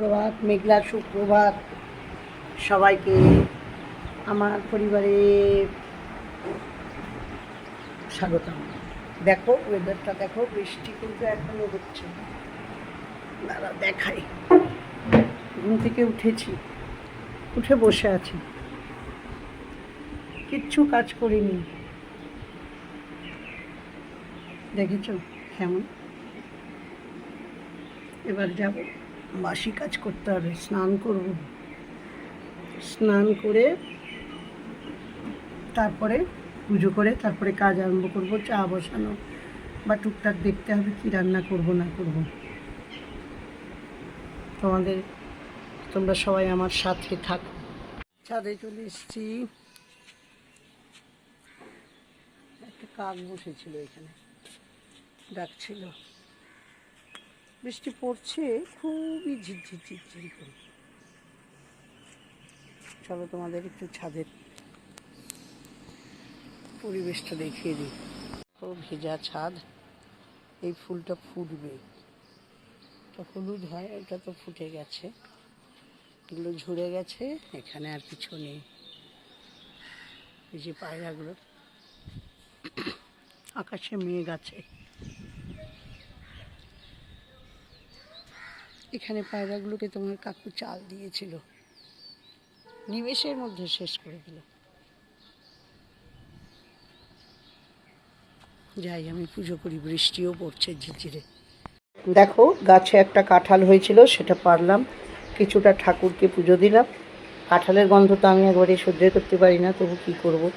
সুপ্রভাত মেঘলা সুপ্রভাত সবাইকে আমার পরিবারে স্বাগতম। দেখো ওয়েদারটা দেখো, বৃষ্টি কিন্তু এখনও হচ্ছে দাঁড়া, দেখাই। ঘুম থেকে উঠেছি, উঠে বসে আছি। কিচ্ছু কাজ করিনি। দেখেছ? কেমন? এবার যাব। বাসি কাজ করতে হবে, স্নান করব। স্নান করে তারপরে পুজো করে তারপরে কাজ আরম্ভ করব, চা বসানো বা টুকটাক দেখতে হবে কি রান্না করব, না করব। তোমাদের, তোমরা সবাই আমার সাথে থাক। ছাদে চলে এসেছি। একটা কাক বসেছিল এখানে, ডাকছিল। বৃষ্টি পড়ছে, খুবই ঝিরঝির ঝিরঝির করে। চলো তোমাদের একটু ছাদের পরিবেশটা দেখিয়ে দিই। ভেজা ছাদ, এই ফুলটা ফুটবে। তো হলুদ হয় এটা তো ফুটে গেছে। এগুলো ঝরে গেছে, এখানে আর কিছু নেই। এই যে পায়রাগুলো, আকাশে মেঘ আছে। এখানে পায়রাগুলোকে তোমার কাকু চাল দিয়েছিল। নিমেষের মধ্যে শেষ করে দিল। যাই, আমি পুজো করি, বৃষ্টিও পড়ছে ঝিরঝিরে। দেখো, গাছে একটা কাঁঠাল হয়েছিল, সেটা পারলাম। কিছুটা ঠাকুরকে পুজো দিলাম। কাঁঠালের গন্ধ তো আমি একবারে সহ্য করতে পারি না, তবু কী করব?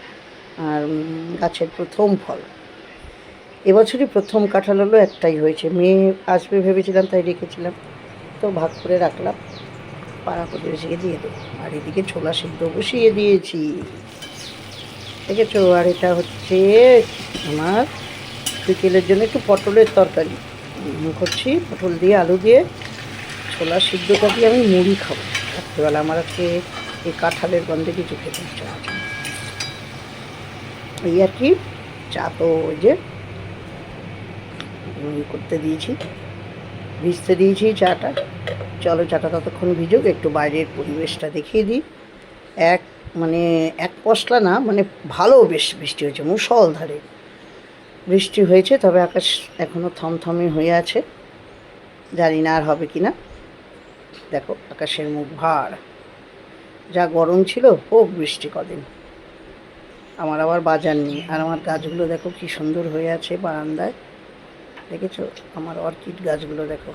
আর গাছের প্রথম ফল। এবছরই প্রথম কাঁঠাল হলো, একটাই হয়েছে। মেয়ে আসবে ভেবেছিলাম, তাই রেখেছিলাম। তো ভাগ করে রাখলাম। পাড়া প্রতিবেশীকে দিয়ে দেবো। আর এদিকে ছোলা সিদ্ধ বসিয়ে দিয়েছি। দেখেছ? আর এটা হচ্ছে আমার বিকেলের জন্য একটু পটলের তরকারি। করছি পটল দিয়ে আলু দিয়ে। ছোলা সিদ্ধ দিয়ে আমি মুড়ি খাব। রাত্রিবেলা আমার আজকে এই কাঁঠালের গন্ধে কিছু খেতে ইচ্ছা আছে। এই আর কি। চা তো ওই যে করতে দিয়েছি। ভিজতে দিয়েছি চাটা। চলো চাটা ততক্ষণ ভিজুক, একটু বাইরের পরিবেশটা দেখিয়ে দিই। এক মানে এক পশলা না মানে ভালো বেশ বৃষ্টি হয়েছে মুসলধারে বৃষ্টি হয়েছে, তবে আকাশ এখনও থমথমে হয়ে আছে। জানি না আর হবে কি না দেখো, আকাশের মুখ ভার। যা গরম ছিল, হোক বৃষ্টি কদিন। আমার আবার বাজার নেই, আর আমার গাছগুলো দেখো কি সুন্দর হয়ে আছে বারান্দায়। দেখেছ? আমার অর্কিড গাছগুলো দেখো।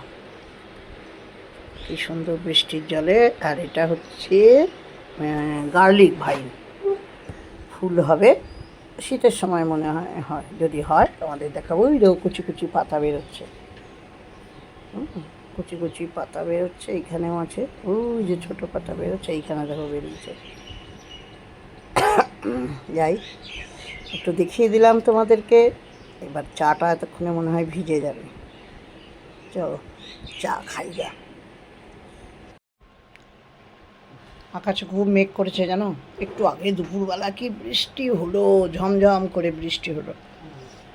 কি সুন্দর বৃষ্টির জলে। আর এটা হচ্ছে গার্লিক ভাইন। ফুল হবে, শীতের সময় মনে হয় হয়, যদি হয়, তোমাদের দেখাবো। ওই দেখো, কুচি কুচি পাতা বেরোচ্ছে। কুচি কুচি পাতা বেরোচ্ছে, এইখানেও আছে। ওই যে ছোট পাতা বেরোচ্ছে, এইখানে দেখো বেরিয়েছে। যাই, একটু দেখিয়ে দিলাম তোমাদেরকে। এবার চাটা এতক্ষণে মনে হয় ভিজে যাবে। চলো, চা খাই যা আকাশে খুব মেঘ করেছে জানো? একটু আগে দুপুরবেলা কি বৃষ্টি হলো, ঝমঝম করে বৃষ্টি হলো।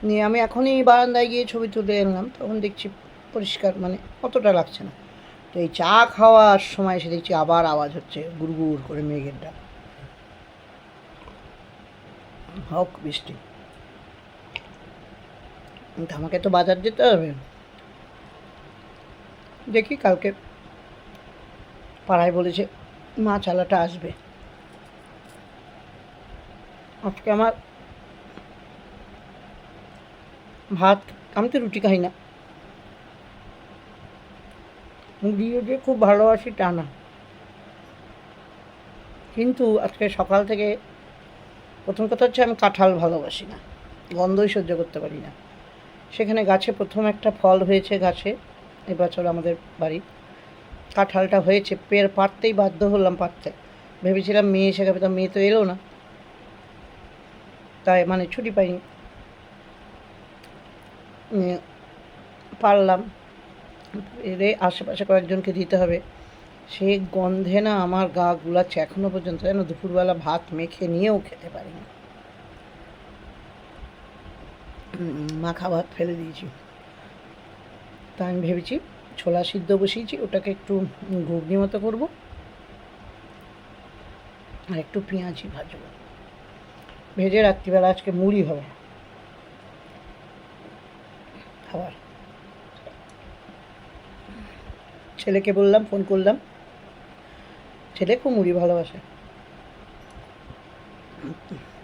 নিয়ে আমি এখনই বারান্দায় গিয়ে ছবি তুলে এলাম, তখন দেখছি পরিষ্কার মানে অতটা লাগছে না। তো এই চা খাওয়ার সময় এসে দেখছি আবার আওয়াজ হচ্ছে, গুড় করে মেঘের ডাক হোক বৃষ্টি। আমাকে তো বাজার যেতে হবে। দেখি কালকে পাড়ায় বলেছে মাছ আলাটা আসবে। আজকে আমার ভাত, আমি তো রুটি খাই না। মুড়িও যে খুব ভালোবাসি তা না। কিন্তু আজকে সকাল থেকে প্রথম কথা হচ্ছে আমি কাঁঠাল ভালোবাসি না। গন্ধই সহ্য করতে পারি না। সেখানে গাছে প্রথম একটা ফল হয়েছে গাছে এবছর আমাদের বাড়ি। কাঁঠালটা হয়েছে, পের পারতেই বাধ্য হলাম পারতে ভেবেছিলাম মেয়ে এসে গেবে, তো মেয়ে তো এলো না। তাই মানে ছুটি পাইনি। পারলাম। এরে আশেপাশে কয়েকজনকে দিতে হবে। সেই গন্ধে না আমার গা গুলাচ্ছে। এখনও পর্যন্ত যেন দুপুরবেলা ভাত মেখে নিয়েও খেতে পারিনি। মাখা ভাত ফেলে দিয়েছি। তা আমি ভেবেছি ছোলা সিদ্ধ বসিয়েছি, ওটাকে একটু ঘুগনি মতো করব। আর একটু পেঁয়াজি ভাজবো। ভেজে রাত্রিবেলা আজকে মুড়ি হবে। খাবার। ছেলেকে বললাম, ফোন করলাম। ছেলে খুব মুড়ি ভালোবাসে।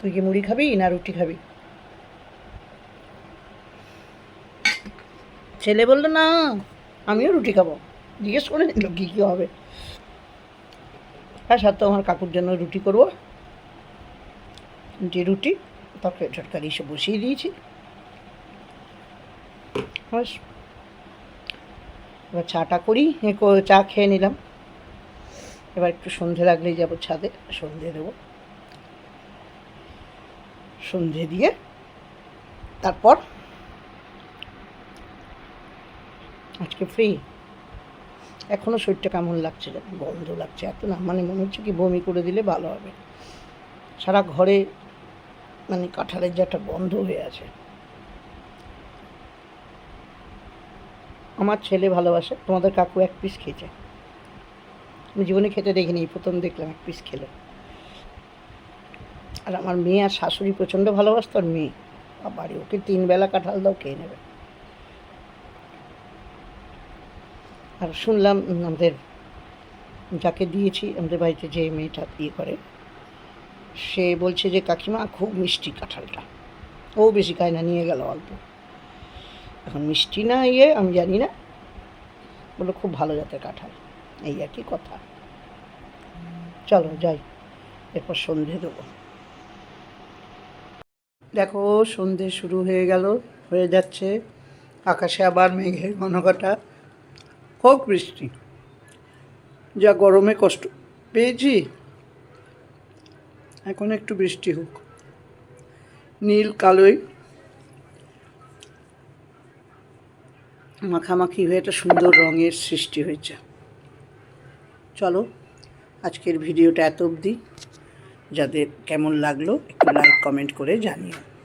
তুই কি মুড়ি খাবি না রুটি খাবি? ছেলে বলল, না, আমিও রুটি খাব। জিজ্ঞেস করে নিল, কী কী হবে? আর সাথে আমার কাকুর জন্য রুটি করব। যে রুটি তরকারি টরকারি এসে বসিয়ে দিয়েছি। এবার চাটা করি চা খেয়ে নিলাম। এবার একটু সন্ধে লাগলেই যাব ছাদে, সন্ধে দেবো। সন্ধে দিয়ে তারপর আজকে ফ্রি এখনও শরীরটা কেমন লাগছে যেন বন্ধ লাগছে এত না মানে মনে হচ্ছে কি বমি করে দিলে ভালো হবে। সারা ঘরে মানে কাঁঠালের যে একটা গন্ধ হয়ে আছে। আমার ছেলে ভালোবাসে, তোমাদের কাকু এক পিস খেয়েছে। আমি জীবনে খেতে দেখিনি, প্রথম দেখলাম এক পিস খেলে। আর আমার মেয়ে আর শাশুড়ি প্রচণ্ড ভালোবাসতো, আর মেয়ে। বাড়ি ওকে তিন বেলা কাঁঠাল দাও, খেয়ে নেবে। আর শুনলাম আমাদের যাকে দিয়েছি, আমাদের বাড়িতে যে মেয়েটা ইয়ে করে, সে বলছে যে, কাকিমা, খুব মিষ্টি কাঁঠালটা। ও বেশি খায় না নিয়ে গেল অল্প। এখন মিষ্টি না ইয়ে আমি জানি না। বলল, খুব ভালো জাতের কাঁঠাল। এই আর কি কথা। চলো, যাই। এরপর সন্ধে দেবো। দেখো, সন্ধে শুরু হয়ে গেল, হয়ে যাচ্ছে। আকাশে আবার মেঘের ঘনঘটা। হোক বৃষ্টি। যা গরমে কষ্ট। পেয়েছি? এখন একটু বৃষ্টি হোক। নীল, কালোই। মাখামাখি হয়ে একটা সুন্দর রঙের সৃষ্টি হয়েছে। চলো, আজকের ভিডিওটা এত অবধি। যাদের কেমন লাগল, একটু লাইক কমেন্ট করে জানিও।